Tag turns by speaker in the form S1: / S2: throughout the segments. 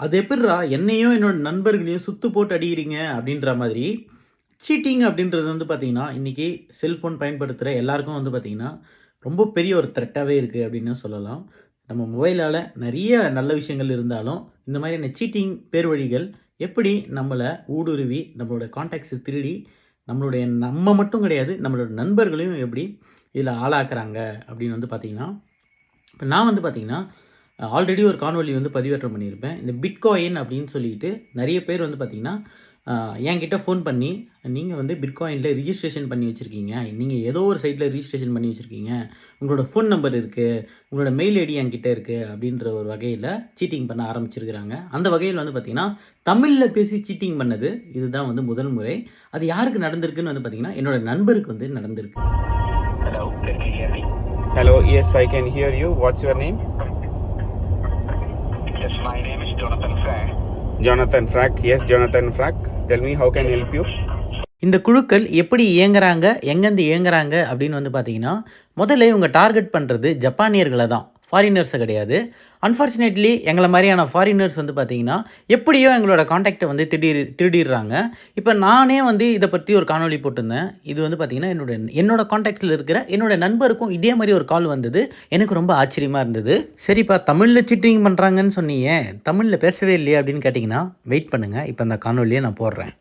S1: அது எப்பிட்றா என்னையும் என்னோட நண்பர்களையும் சுத்து போட்டு அடிக்கிறீங்க அப்படின்ற மாதிரி சீட்டிங் அப்படின்றது வந்து பார்த்தீங்கன்னா, இன்றைக்கி செல்ஃபோன் பயன்படுத்துகிற எல்லாருக்கும் வந்து பார்த்திங்கன்னா ரொம்ப பெரிய ஒரு த்ரெட்டாகவே இருக்குது அப்படின்னு சொல்லலாம். நம்ம மொபைலால் நிறைய நல்ல விஷயங்கள் இருந்தாலும், இந்த மாதிரியான சீட்டிங் பேர் வழிகள் எப்படி நம்மளை ஊடுருவி, நம்மளோட காண்டாக்ட்ஸை திருடி, நம்மளுடைய நம்ம மட்டும் கிடையாது, நம்மளோட நண்பர்களையும் எப்படி இதில் ஆளாக்குறாங்க அப்படின்னு வந்து பார்த்தீங்கன்னா, இப்போ நான் வந்து பார்த்தீங்கன்னா, ஆல்ரெடி ஒரு காணொளி வந்து பதிவேற்றம் பண்ணியிருப்பேன். இந்த பிட்காயின் அப்படின்னு சொல்லிட்டு நெறைய பேர் வந்து பார்த்தீங்கன்னா, என்கிட்ட ஃபோன் பண்ணி, நீங்க வந்து பிட்காயின்ல ரிஜிஸ்ட்ரேஷன் பண்ணி வச்சிருக்கீங்க. நீங்க ஏதோ ஒரு சைட்ல ரிஜிஸ்ட்ரேஷன் பண்ணி வச்சிருக்கீங்க. உங்களோட ஃபோன் நம்பர் இருக்கு. உங்களோட மெயில் ஐடி என்கிட்ட இருக்கு. அப்படின்ற ஒரு வகையில சீட்டிங் பண்ண ஆரம்பிச்சிருக்கிறாங்க. அந்த வகையில வந்து பார்த்தீங்கன்னா, தமிழ்ல பேசி சீட்டிங் பண்ணது இதுதான் வந்து முதல் முறை. அது யாருக்கு நடந்திருக்குன்னு வந்து பார்த்தீங்கன்னா, என்னோட நண்பருக்கு வந்து நடந்திருக்கு.
S2: Hello, can you hear me?
S3: Hello, yes, I can hear you. What's your name?
S2: Yes, my name is Jonathan Frank.
S3: Jonathan Frack. Yes, Jonathan Frack. Tell me, how can I help you?
S1: இந்த குழுக்கள் எப்படி இயங்குறாங்க, எங்கேருந்து இயங்குறாங்க அப்படின்னு வந்து பார்த்தீங்கன்னா, முதல்ல இவங்க target பண்றது ஜப்பானியர்கள தான். ஃபாரினர்ஸை கிடையாது. அன்ஃபார்ச்சுனேட்லி எங்களை மாதிரியான ஃபாரினர்ஸ் வந்து பார்த்தீங்கன்னா, எப்படியோ எங்களோட காண்டாக்டை வந்து திடீர் திருடிடுறாங்க இப்போ நானே வந்து இதை பற்றி ஒரு காணொலி போட்டிருந்தேன். இது வந்து பார்த்தீங்கன்னா, என்னோட என்னோட காண்டாக்டில் இருக்கிற என்னோட நண்பருக்கும் இதே மாதிரி ஒரு கால் வந்தது. எனக்கு ரொம்ப ஆச்சரியமாக இருந்தது. சரிப்பா தமிழில் சிட்டிங் பண்ணுறாங்கன்னு சொன்னீங்க தமிழில் பேசவே இல்லையே அப்படின்னு கேட்டிங்கன்னா வெயிட் பண்ணுங்கள் இப்போ அந்த காணொலியை நான் போடுறேன்.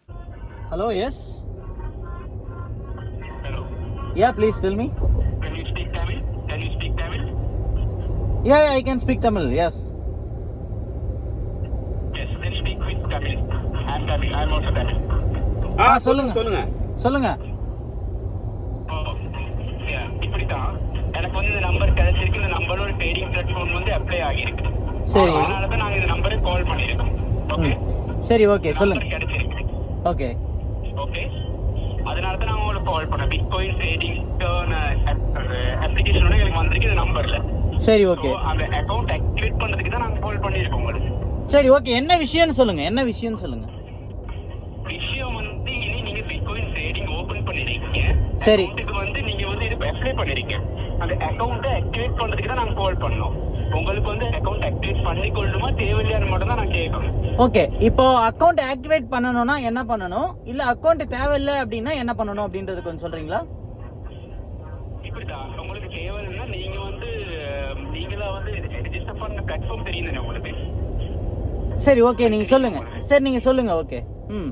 S1: Hello yes.
S2: Hello.
S1: Yeah please tell me.
S2: Can you speak Tamil? Can you speak Tamil?
S1: Yeah, yeah, I can speak Tamil. Yes.
S2: Yes, then speak with Tamil. I'm Tamil. I'm also Tamil.
S3: ஆ
S1: சொல்லுங்க.
S3: சொல்லுங்க.
S2: Oh, yeah. இப்படித்தான் எனக்கு வந்து இந்த number கிடைச்சிருக்கு இந்த நம்பரோட ட்ரேடிங் பிளாட்ஃபார்ம் வந்து அப்ளை ஆகியிருக்கு
S1: சரி.
S2: அதனால தான் நாங்க இந்த நம்பருக்கு கால் பண்ணியிருக்கோம் ஓகே.
S1: சரி ஓகே சொல்லுங்க.
S2: கிடைச்சிருக்கு
S1: ஓகே.
S2: ஓகே அதனால தான் நான் உங்களுக்கு கால் பண்ணேன் பிட்காயின் ட்ரேடிங் அப்ளிகேஷனோட எனக்கு வந்திருக்கு இந்த நம்பர்ல
S1: சரி ஓகே.
S2: அந்த அக்கவுண்ட் ஆக்டிவேட் பண்றதுக்கு தான் நாங்க கால் பண்ணியிருக்கோம் உங்களுக்கு
S1: சரி ஓகே. என்ன விஷயம்னு சொல்லுங்க. என்ன விஷயம்னு சொல்லுங்க.
S2: விஷயம் வந்து இனி நீங்க பிட்காயின் ட்ரேடிங் ஓபன் பண்ணிருக்கீங்க
S1: சரி.
S2: அக்கவுண்ட்டுக்கு வந்து நீங்க வந்து இது அப்ளை பண்ணிருக்கீங்க அந்த அக்கவுண்ட்டை ஆக்டிவேட் பண்றதுக்கு தான் நாங்க கால் பண்ணோம் உங்களுக்கு வந்து அக்கவுண்ட் ஆக்டிவேட் பண்ணி கொள்ளுமா தேவையில்லையான்னு மட்டும் தான் நான் கேட்கணும்
S1: ஓகே. இப்போ அக்கவுண்ட் ஆக்டிவேட் பண்ணனும்னா என்ன பண்ணனும்? இல்ல அக்கவுண்ட் தேவையில்ல அப்படின்னா என்ன பண்ணனும் அப்படின்றது கொஞ்சம் சொல்றீங்களா?
S2: இப்படிதான் உங்களுக்கு தேவைன்னா நீங்க வந்து நீங்களா வந்து ரெஜிஸ்டர் பண்ண பிளாட்ஃபார்ம் தெரியும் உங்களுக்கு
S1: சரி ஓகே நீங்க சொல்லுங்க. சரி நீங்க சொல்லுங்க ஓகே. ம்.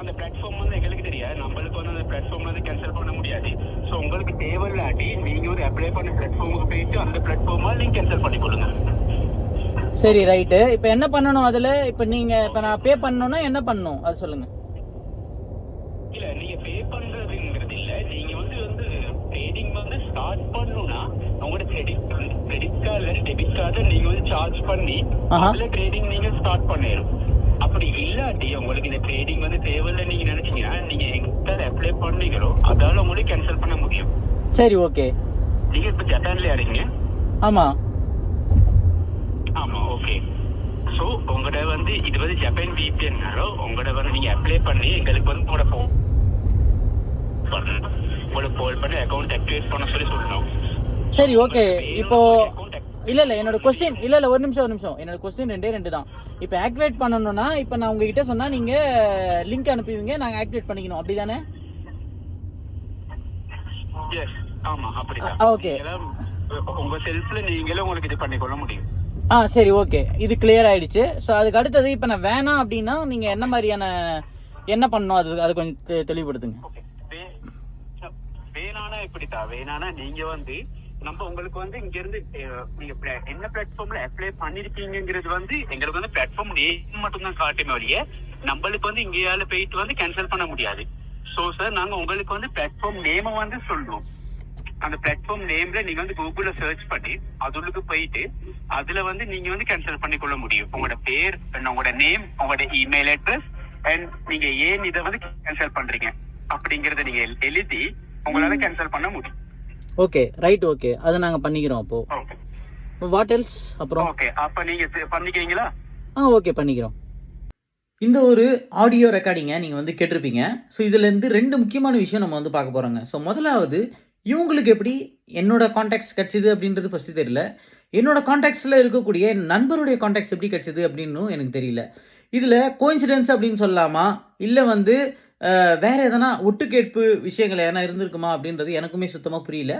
S2: அந்த பிளாட்ஃபார்ம் வந்து எங்களுக்கு தெரியாது நம்மளுக்கு வந்து அந்த பிளாட்ஃபார்ம் வந்து கேன்சல் பண்ண முடியாது ஸோ உங்களுக்கு தேவையில்லாட்டி நீங்க ஒரு அப்ளை பண்ண பிளாட்ஃபார்முக்கு போயிட்டு அந்த பிளாட்ஃபார்மா நீங்க கேன்சல் பண்ணி கொடுங்க
S1: சரி ரைட்டு. இப்போ என்ன பண்ணனும் அதுல? இப்போ நீங்க இப்போ நான் பே பண்ணனும்னா என்ன பண்ணனும்? அது சொல்லுங்க.
S2: இல்ல நீங்க பே பண்றதுங்கிறது இல்ல நீங்க வந்து வந்து ட்ரேடிங் கிரெடிட் கார்டுல டெபிட் கார்டு நீங்க வந்து சார்ஜ் பண்ணி. அதுல ட்ரேடிங் நீங்க ஸ்டார்ட் பண்ணிடும் அப்படி இல்லாட்டி உங்களுக்கு இந்த ட்ரேடிங் வந்து தேவையில்லை நீங்க நினைச்சீங்கன்னா நீங்க எங்க அப்ளை பண்ணீங்களோ அதால உங்களுக்கு கேன்சல் பண்ண முடியும்
S1: சரி ஓகே.
S2: நீங்க இப்ப ஜப்பான்ல இருக்கீங்க
S1: ஆமா.
S2: ஆமா ஓகே சோ உங்களோட வந்து இது வந்து ஜப்பான் விபிஎன்னாலோ உங்களோட வந்து நீங்க அப்ளை பண்ணி எங்களுக்கு வந்து உங்களோட ஃபோன் பண்ணணும் உங்களுக்கு கால் பண்ணி அக்கௌண்ட் ஆக்டிவேட் பண்ண சொல்லி சொல்லணும்
S1: சரி ஓகே. இப்போ இல்ல இல்ல என்னோட கொஸ்டின் இல்ல இல்ல ஒரு நிமிஷம் ஒரு நிமிஷம். என்னோட கொஸ்டின் ரெண்டே ரெண்டு தான். இப்போ ஆக்டிவேட் பண்ணணும்னா இப்போ நான் உங்ககிட்ட சொன்னா நீங்க லிங்க் அனுப்புவீங்க நாங்க ஆக்டிவேட் பண்ணிக்கணும். அப்படிதானே.
S2: நீங்களாம் உங்க செல்ஃப்ல நீங்களே உங்களுக்கு இது பண்ணிக்கொள்ள முடியும்.
S1: ஆ சரி ஓகே இது கிளியர் ஆயிடுச்சு. ஸோ அதுக்கு அடுத்தது இப்போ நான் வேணாம் அப்படின்னா நீங்க என்ன மாதிரியான என்ன பண்ணணும்? அது அது கொஞ்சம் தெளிவுபடுத்துங்க.
S2: ஓகே வேணானா இப்படித்தான். வேணானா நீங்க வந்து நம்ம உங்களுக்கு வந்து இங்க இருந்து நீங்க என்ன பிளாட்ஃபார்ம்ல அப்ளை பண்ணிருக்கீங்கிறது வந்து எங்களுக்கு வந்து பிளாட்ஃபார்ம் நேம் மட்டும் தான் காட்டுமே வழிய நம்மளுக்கு வந்து இங்கேயால போயிட்டு வந்து கேன்சல் பண்ண முடியாது. சோ சார் நாங்க உங்களுக்கு வந்து பிளாட்ஃபார்ம் நேம வந்து சொல்றோம். அந்த பிளாட்ஃபார்ம் நேம்ல நீங்க வந்து கூகுள்ல சர்ச் பண்ணி அதுக்கு போயிட்டு அதுல வந்து நீங்க வந்து கேன்சல் பண்ணிக்கொள்ள முடியும். உங்களோட பேர் உங்களோட நேம் உங்களோட இமெயில் அட்ரஸ் அண்ட் நீங்க ஏன் இதை வந்து கேன்சல் பண்றீங்க? அப்படிங்கறத நீங்க எழு- எழுதி உங்களால கேன்சல் பண்ண முடியும்.
S1: ஓகே ரைட் ஓகே அதை நாங்க பண்ணிக்கிறோம் அப்போ. வாட் எல்ஸ் அப்புறம்?
S2: ஓகே அப்ப நீங்க பண்ணிக்கிறீங்களா?
S1: ஆ ஓகே பண்ணிக்கிறோம். இந்த ஒரு ஆடியோ ரெக்கார்டிங்கை நீங்கள் வந்து கேட்டிருப்பீங்க. ஸோ இதுலேருந்து ரெண்டு முக்கியமான விஷயம் நம்ம வந்து பார்க்க போகிறோங்க ஸோ முதலாவது இவங்களுக்கு எப்படி என்னோட காண்டாக்ட்ஸ் கிடச்சிது அப்படின்றது ஃபஸ்ட்டு தெரியல. என்னோட காண்டாக்ட்ஸில் இருக்கக்கூடிய என் நண்பருடைய காண்டாக்ட்ஸ் எப்படி கிடைச்சது அப்படின்னும் எனக்கு தெரியல. இதில் கோயின்சிடென்ஸ் அப்படின்னு சொல்லலாமா? இல்லை வந்து வேற எதனா ஒட்டுக்கேட்பு விஷயங்கள் எதனா இருந்திருக்குமா அப்படின்றது எனக்குமே சுத்தமாக புரியல.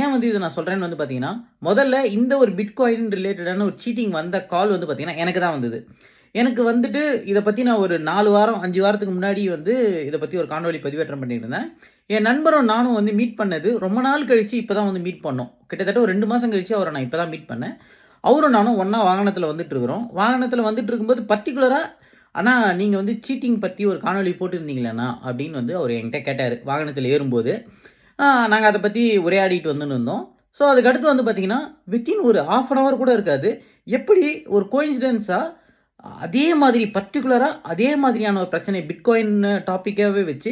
S1: ஏன் வந்து இதை நான் சொல்கிறேன்னு வந்து பார்த்தீங்கன்னா முதல்ல இந்த ஒரு பிட்காயின் ரிலேட்டடான ஒரு சீட்டிங் வந்த கால் வந்து பார்த்தீங்கன்னா எனக்கு தான் வந்தது. எனக்கு வந்துட்டு இதை பற்றி நான் ஒரு நாலு வாரம் அஞ்சு வாரத்துக்கு முன்னாடி வந்து இதை பற்றி ஒரு காணொலி பதிவேற்றம் பண்ணிட்டு இருந்தேன். என் நண்பரும் நானும் வந்து மீட் பண்ணது ரொம்ப நாள் கழித்து இப்போ தான் வந்து மீட் பண்ணோம். கிட்டத்தட்ட ஒரு ரெண்டு மாதம் கழித்து அவரை நான் இப்போ தான் மீட் பண்ணேன். அவரும் நானும் ஒன்றா வாகனத்தில் வந்துட்டு இருக்கிறோம். வாகனத்தில் வந்துட்டு இருக்கும்போது பர்டிகுலராக ஆனால் நீங்கள் வந்து சீட்டிங் பற்றி ஒரு காணொலி போட்டிருந்தீங்களேண்ணா அப்படின்னு வந்து அவர் என்கிட்ட கேட்டார். வாகனத்தில் ஏறும்போது. நாங்கள் அதை பற்றி உரையாடிட்டு வந்துன்னு இருந்தோம். ஸோ அதுக்கடுத்து வந்து பார்த்தீங்கன்னா வித்தின் ஒரு ஆஃப் அன் ஹவர் கூட இருக்காது. எப்படி ஒரு கோயின்சிடென்ஸாக அதே மாதிரி பர்டிகுலராக அதே மாதிரியான ஒரு பிரச்சனை பிட்காயின் டாப்பிக்காகவே வச்சு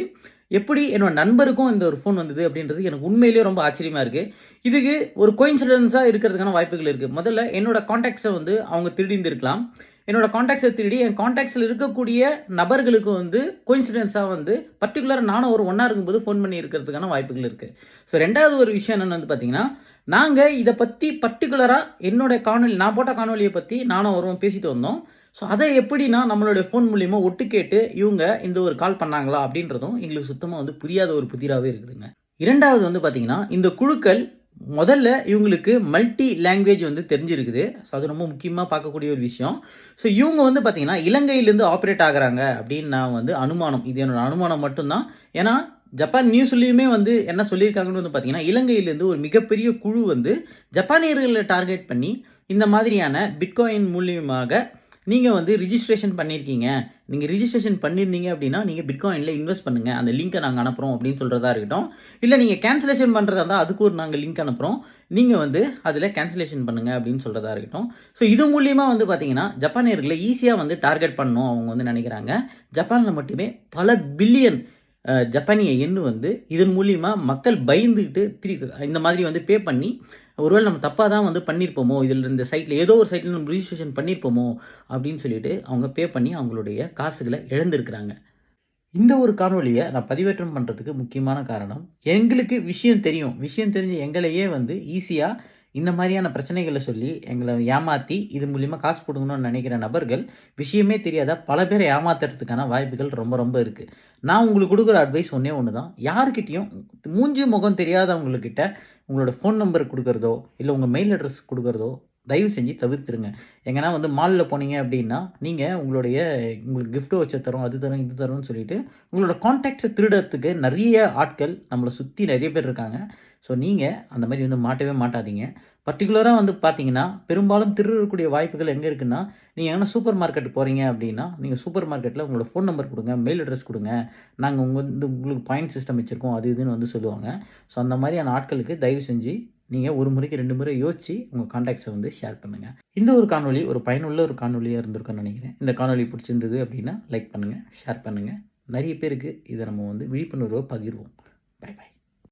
S1: எப்படி என்னோட நண்பருக்கும் இந்த ஒரு ஃபோன் வந்தது அப்படின்றது எனக்கு உண்மையிலேயே ரொம்ப ஆச்சரியமாக இருக்குது இதுக்கு ஒரு கோயின்சிடென்ஸாக இருக்கிறதுக்கான வாய்ப்புகள் இருக்குது முதல்ல என்னோட காண்டாக்ட்ஸை வந்து அவங்க திருடிந்து இருக்கலாம் என்னோட காண்டாக்ட்ஸை திருடி என் காண்டாக்ட்ஸில் இருக்கக்கூடிய நபர்களுக்கு வந்து கோயின்சிடென்ஸாக வந்து பர்டிகுலராக நானும் ஒரு ஒன்றா இருக்கும்போது ஃபோன் பண்ணி இருக்கிறதுக்கான வாய்ப்புகள் இருக்குது ஸோ ரெண்டாவது ஒரு விஷயம் என்னென்னு வந்து பார்த்தீங்கன்னா நாங்கள் இதை பற்றி பர்டிகுலராக என்னோட காணொலி நான் போட்ட காணொலியை பற்றி நானும் அவரும் பேசிட்டு வந்தோம். ஸோ அதை எப்படின்னா நம்மளுடைய ஃபோன் மூலியமா ஒட்டு கேட்டு இவங்க இந்த ஒரு கால் பண்ணாங்களா அப்படின்றதும் எங்களுக்கு சுத்தமாக வந்து புரியாத ஒரு புதிராகவே இருக்குதுங்க. இரண்டாவது வந்து பார்த்தீங்கன்னா இந்த குழுக்கள் முதல்ல இவங்களுக்கு மல்டி லாங்குவேஜ் வந்து தெரிஞ்சிருக்குது. ஸோ அது ரொம்ப முக்கியமாக பார்க்கக்கூடிய ஒரு விஷயம். ஸோ இவங்க வந்து பார்த்தீங்கன்னா இலங்கையிலேருந்து ஆப்ரேட் ஆகுறாங்க அப்படின்னு நான் வந்து அனுமானம். இது என்னோட அனுமானம் மட்டும்தான். ஏன்னா ஜப்பான் நியூஸ்லேயுமே வந்து என்ன சொல்லியிருக்காங்கன்னு வந்து பார்த்தீங்கன்னா இலங்கையிலேருந்து ஒரு மிகப்பெரிய குழு வந்து ஜப்பானியர்களை டார்கெட் பண்ணி இந்த மாதிரியான பிட்காயின் மூலியமாக நீங்கள் வந்து ரிஜிஸ்ட்ரேஷன் பண்ணியிருக்கீங்க நீங்கள் ரிஜிஸ்ட்ரேஷன் பண்ணியிருந்தீங்க அப்படின்னா நீங்கள் பிட்காயினில் இன்வெஸ்ட் பண்ணுங்கள் அந்த லிங்க்கை நாங்கள் அனுப்புகிறோம் அப்படின்னு சொல்கிறதா இருக்கட்டும். இல்லை நீங்கள் கேன்சலேஷன் பண்ணுறதா இருந்தால் அதுக்கு ஒரு நாங்கள் லிங்க் அனுப்புகிறோம் நீங்கள் வந்து அதில் கேன்சலேஷன் பண்ணுங்கள் அப்படின்னு சொல்கிறதா இருக்கட்டும். ஸோ இது மூலியமாக வந்து பார்த்தீங்கன்னா ஜப்பானியர்களை ஈஸியாக வந்து டார்கெட் பண்ணணும் அவங்க வந்து நினைக்கிறாங்க. ஜப்பானில் மட்டுமே பல பில்லியன் ஜப்பானிய எண்ணு வந்து இதன் மூலியமாக மக்கள் பயந்துக்கிட்டு திரி இந்த மாதிரி வந்து பே பண்ணி ஒருவேளை நம்ம தப்பாக தான் வந்து பண்ணியிருப்போமோ இதில் இந்த சைட்டில் ஏதோ ஒரு சைட்டில் நம்ம ரிஜிஸ்ட்ரேஷன் பண்ணியிருப்போமோ அப்படின்னு சொல்லிட்டு அவங்க பே பண்ணி அவங்களுடைய காசுகளை இழந்திருக்கிறாங்க. இந்த ஒரு காணொலியை நான் பதிவேற்றம் பண்ணுறதுக்கு முக்கியமான காரணம் எங்களுக்கு விஷயம் தெரியும். விஷயம் தெரிஞ்ச எங்களையே வந்து ஈஸியாக இந்த மாதிரியான பிரச்சனைகளை சொல்லி எங்களை ஏமாற்றி இது மூலிமா காசு கொடுக்கணும்னு நினைக்கிற நபர்கள் விஷயமே தெரியாத? பல பேரை ஏமாத்துறதுக்கான வாய்ப்புகள் ரொம்ப ரொம்ப இருக்குது நான் உங்களுக்கு கொடுக்குற அட்வைஸ் ஒன்றே ஒன்று தான் யாருக்கிட்டேயும் மூஞ்சி முகம் தெரியாதவங்கக்கிட்ட உங்களோட ஃபோன் நம்பர் கொடுக்குறதோ இல்லை உங்கள் மெயில் அட்ரஸ் கொடுக்குறதோ தயவு செஞ்சு தவிர்த்துருங்க. எங்கன்னா வந்து மாலில் போனீங்க அப்படின்னா நீங்கள் உங்களுடைய உங்களுக்கு கிஃப்ட்டு வச்சு தரோம் அது தரோம் இது தரோம்னு சொல்லிட்டு உங்களோட கான்டாக்ட்ஸை திருடுறதுக்கு நிறைய ஆட்கள் நம்மளை சுற்றி நிறைய பேர் இருக்காங்க. ஸோ நீங்கள் அந்த மாதிரி வந்து மாட்டவே மாட்டாதீங்க. பர்டிகுலராக வந்து பார்த்தீங்கன்னா பெரும்பாலும் திருடக்கூடிய வாய்ப்புகள் எங்கே இருக்குன்னா நீங்கள் எங்கன்னா சூப்பர் மார்க்கெட் போகிறீங்க அப்படின்னா நீங்கள் சூப்பர் மார்க்கெட்டில் உங்களோட ஃபோன் நம்பர் கொடுங்க மெயில் அட்ரஸ் கொடுங்க. நாங்கள் உங்கள் வந்து உங்களுக்கு பாயிண்ட் சிஸ்டம் வச்சுருக்கோம் அது இதுன்னு வந்து சொல்லுவாங்க. ஸோ அந்த மாதிரியான ஆட்களுக்கு தயவு செஞ்சு நீங்கள் ஒரு முறைக்கு ரெண்டு முறை யோசிச்சு உங்கள் காண்டாக்ட்ஸை வந்து ஷேர் பண்ணுங்கள் இந்த ஒரு காணொலி ஒரு பயனுள்ள ஒரு காணொலியாக இருந்திருக்குன்னு நினைக்கிறேன். இந்த காணொலி பிடிச்சிருந்தது அப்படின்னா லைக் பண்ணுங்கள் ஷேர் பண்ணுங்கள் நிறைய பேருக்கு இதை நம்ம வந்து விழிப்புணர்வை பகிர்வோம். Bye bye